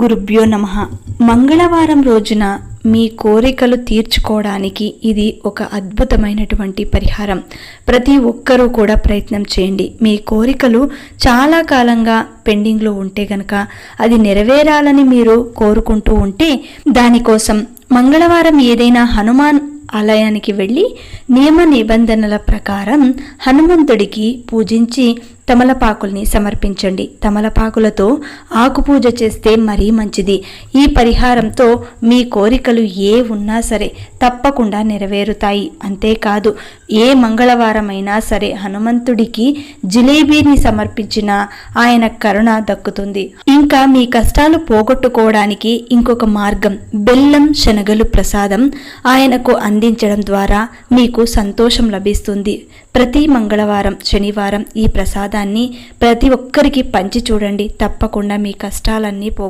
గురుభ్యో నమ. మంగళవారం రోజున మీ కోరికలు తీర్చుకోవడానికి ఇది ఒక అద్భుతమైనటువంటి పరిహారం. ప్రతి ఒక్కరూ కూడా ప్రయత్నం చేయండి. మీ కోరికలు చాలా కాలంగా పెండింగ్లో ఉంటే గనక అది నెరవేరాలని మీరు కోరుకుంటూ ఉంటే దానికోసం మంగళవారం ఏదైనా హనుమాన్ ఆలయానికి వెళ్ళి నియమ నిబంధనల ప్రకారం హనుమంతుడికి పూజించి తమలపాకుల్ని సమర్పించండి. తమలపాకులతో ఆకుపూజ చేస్తే మరీ మంచిది. ఈ పరిహారంతో మీ కోరికలు ఏ ఉన్నా సరే తప్పకుండా నెరవేరుతాయి. అంతేకాదు ఏ మంగళవారమైనా సరే హనుమంతుడికి జిలేబీని సమర్పించిన ఆయన కరుణ దక్కుతుంది. ఇంకా మీ కష్టాలు పోగొట్టుకోవడానికి ఇంకొక మార్గం బెల్లం శనగలు ప్రసాదం ఆయనకు అందించడం ద్వారా మీకు సంతోషం లభిస్తుంది. ప్రతి మంగళవారం శనివారం ఈ ప్రసాదాన్ని ప్రతి ఒక్కరికి పంచి చూడండి. తప్పకుండా మీ కష్టాలన్నీ పో